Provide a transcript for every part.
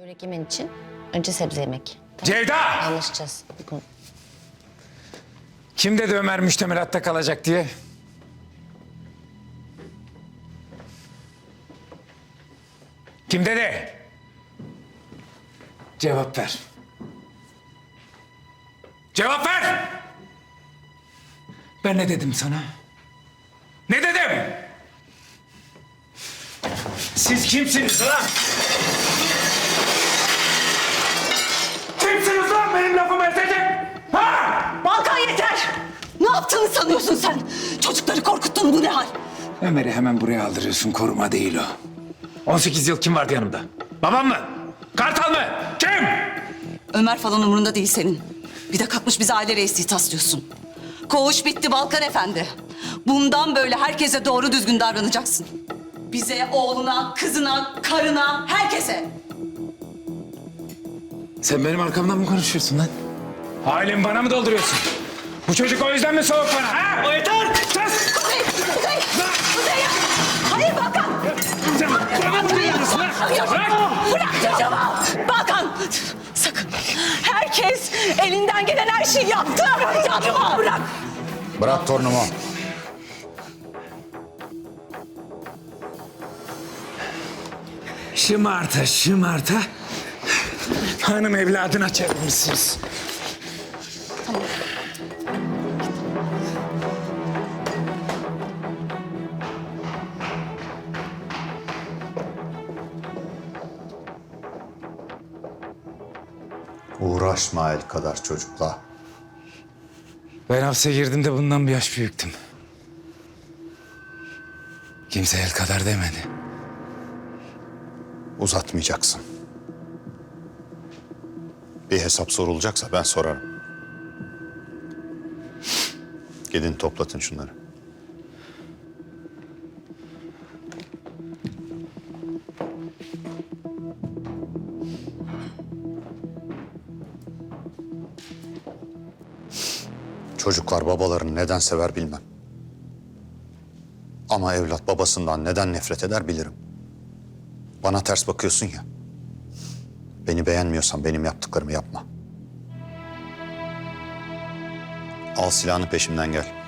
Börek yemen için önce sebze yemek. Ceyda! Anlaşacağız. Kim dedi Ömer müştemilatta kalacak diye? Kim dedi? Cevap ver. Cevap ver! Ben ne dedim sana? Ne dedim? Siz kimsiniz lan? Ne yaptığını sanıyorsun sen? Çocukları korkuttun bu ne hal? Ömer'i hemen buraya aldırıyorsun. Koruma değil o. 18 yıl kim vardı yanımda? Babam mı? Kartal mı? Kim? Ömer falan umurunda değil senin. Bir de kalkmış bize aile reisliği taslıyorsun. Koğuş bitti Balkan Efendi. Bundan böyle herkese doğru düzgün davranacaksın. Bize, oğluna, kızına, karına, herkese. Sen benim arkamdan mı konuşuyorsun lan? Ailemi bana mı dolduruyorsun? Bu çocuk o yüzden mi soğuk bana? Ha? O yeter! Sus! Kuzey, Kuzey, Kuzey! Hayır Balkan! Bırak çocuğumu! Balkan! Sakın! Herkes elinden gelen her şeyi yaptı. Yapma! Bırak! Bırak torunumu. Şımarta şımarta hanım evladına çevirmişsiniz. Uğraşma el kadar çocukla. Ben hapse girdiğimde bundan bir yaş büyüktüm. Kimse el kadar demedi. Uzatmayacaksın. Bir hesap sorulacaksa ben sorarım. Gidin toplatın şunları. Çocuklar babalarını neden sever bilmem. Ama evlat babasından neden nefret eder bilirim. Bana ters bakıyorsun ya. Beni beğenmiyorsan benim yaptıklarımı yapma. Al silahını peşimden gel.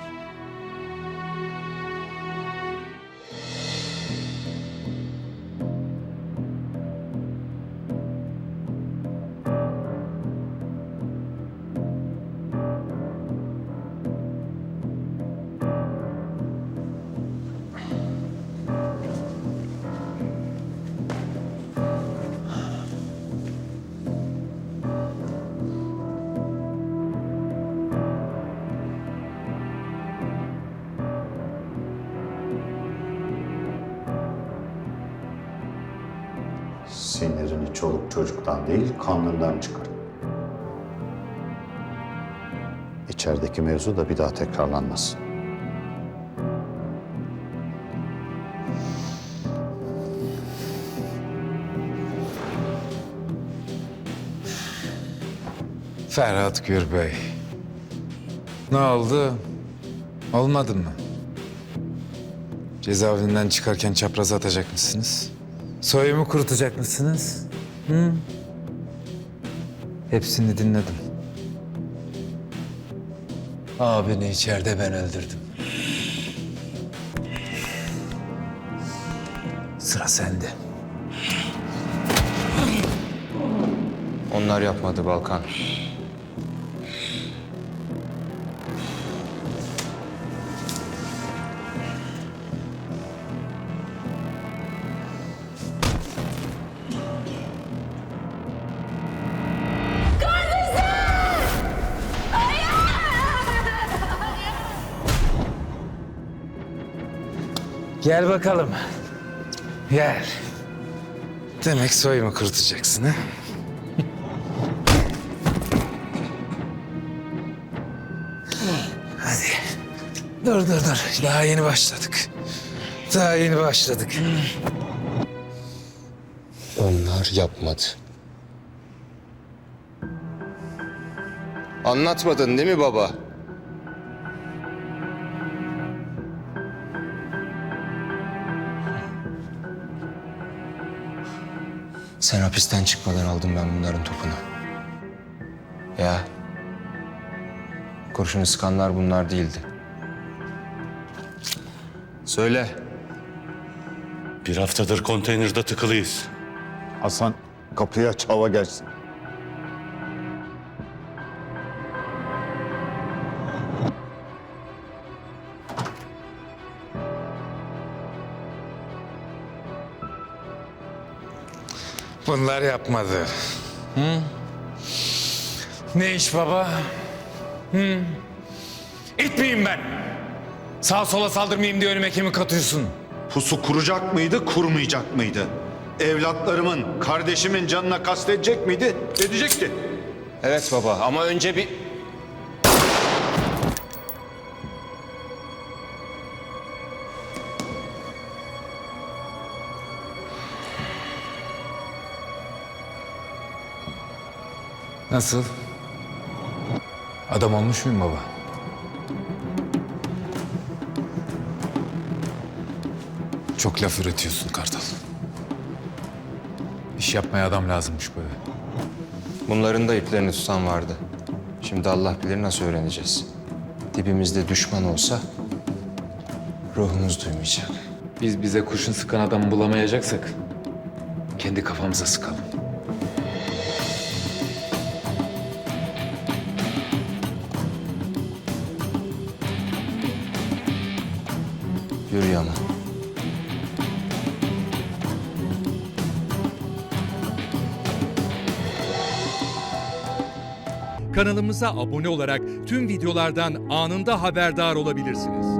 Sinirini çoluk çocuktan değil, kanlından çıkar. İçerideki mevzu da bir daha tekrarlanmasın. Ferhat Gürbey. Ne oldu? Olmadı mı? Cezaevinden çıkarken çapraz atacak mısınız? Soyumu kurutacak mısınız? Hı? Hepsini dinledim. Abini içeride ben öldürdüm. Sıra sende. Onlar yapmadı Balkan. Gel bakalım. Gel. Demek soyumu kurutacaksın ha? Hadi. Dur dur dur. Daha yeni başladık. Daha yeni başladık. Onlar yapmadı. Anlatmadın değil mi baba? Sen hapisten çıkmadan aldım ben bunların topunu. Ya. Kurşunu sıkanlar bunlar değildi. Söyle. Bir haftadır konteynerde tıkılıyız. Hasan kapıyı aç hava gelsin. Bunlar yapmadı. Hı? Ne iş baba? Hı? İt miyim ben? Sağa sola saldırmayayım diye önüme kimi katıyorsun? Pusu kuracak mıydı, kurmayacak mıydı? Evlatlarımın, kardeşimin canına kastedecek miydi? Edecekti. Evet baba ama önce bir... Nasıl? Adam olmuş muyum baba? Çok laf üretiyorsun Kartal. İş yapmaya adam lazımmış bu eve. Bunların da iplerini tutan vardı. Şimdi Allah bilir nasıl öğreneceğiz. Dibimizde düşman olsa ruhumuz duymayacak. Biz bize kurşun sıkan adamı bulamayacaksak kendi kafamıza sıkalım. Yürü Yaman. Kanalımıza abone olarak tüm videolardan anında haberdar olabilirsiniz.